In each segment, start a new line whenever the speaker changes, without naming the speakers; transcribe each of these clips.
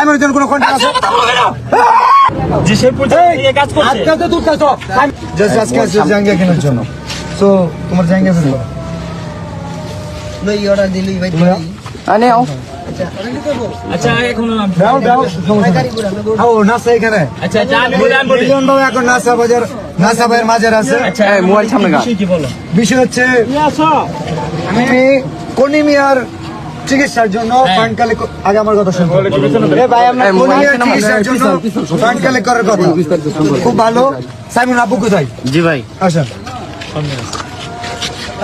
সাইমনের জন্য কোনো কন্ট্যাক্ট আছে?
যে সে পর্যন্ত এই কাজ করছে।
আজকে তো তুই কাজ জাস্ট আজকে আছে জাঙ্গিয়া কেনার জন্য। সো তোমার
অর্ডার দিলি ভাই
আনে আও।
আচ্ছা। এখন আমি-
দাও দাও ও নাসা এখানে।
আচ্ছা আচ্ছা আমি বলি আমি বলি
মিলন বাবু এখন নাসা বাজার নাসা ভাইয়ের আছে।
আচ্ছা
মোবাইল সামনে
বিষয় কি বলো।
বিষয় হচ্ছে আমি কনিমিয়ার চিকিৎসার জন্য ফান্ড কালেক্ট আগে আমার কথা শুনুন এ ভাই আমরা
নাম্বার,
চিকিৎসার জন্য ফান্ড কালেক্ট করার কথা? খুব ভালো। সাইমন আবু কোথায়?
জি ভাই।
আসেন।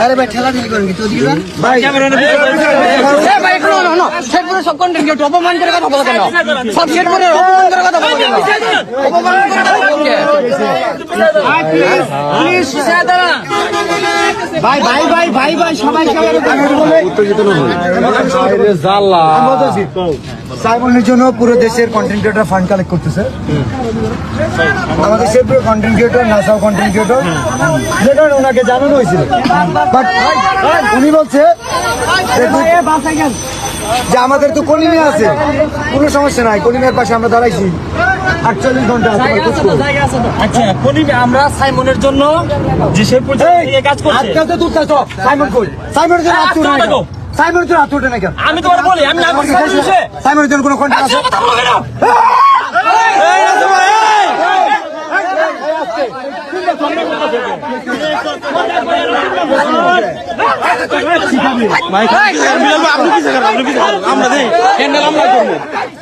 আরে ভাই ঠেলা ঠেলি করেন কি? তো দিবা?
ভাই
এ ভাই একটু না না শেরপুরে সব কন্টেন্ট কেউ অপমান করে কথা বলতে না সব শেরপুরে অপমান করে কথা বলতে না অপমান করে কথা বলতে
ভাই ভাই সাইমনের জন্য পুরো দেশের কন্টেন্ট ক্রিয়েটর ফান্ড কালেক্ট করতেছে। আমাদের শেরপুর কন্টেন্ট ক্রিয়েটর নাসাও কন্টেন্ট ক্রিয়েটর যে কারণে ওনাকে জানানো হয়েছিল। বাট উনি বলছে যে আমাদের তো কলিমে আছে। কোনো সমস্যা নাই, কলিমের পাশে আমরা দাঁড়াইছি। আটচল্লিশ ঘণ্টা করব।
আচ্ছা আমরা সাইমনের জন্য যে সে কাজ করছে
আজকাল তো তুই কাজ সাইমন কই সাইমনের জন্য
তো।
সাইমনের জন্য হাত না কেন
আমি তোমার বলি আমি না
সাইমনের জন্য কোনো কন্ট্যাক্ট আছে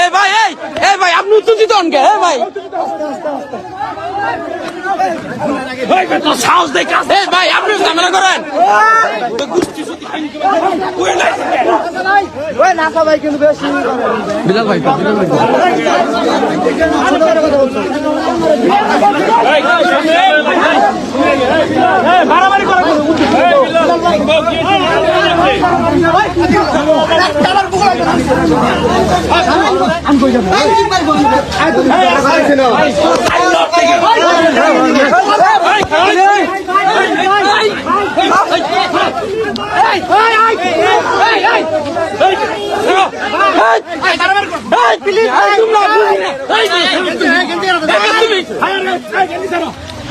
এই ভাই এই এই ভাই আপনি উত্তর দিতে অনকে এই ভাই। সাহস দেখে এই ভাই আপনি ঝামেলা করেন।
ভাই কিন্তু বেশি।
বিলাল ভাই বিলাল ভাই তো।
মারামারি করা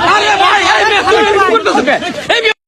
আরে ভাই এই মেয়ে, তুমি করতেছো কে? এই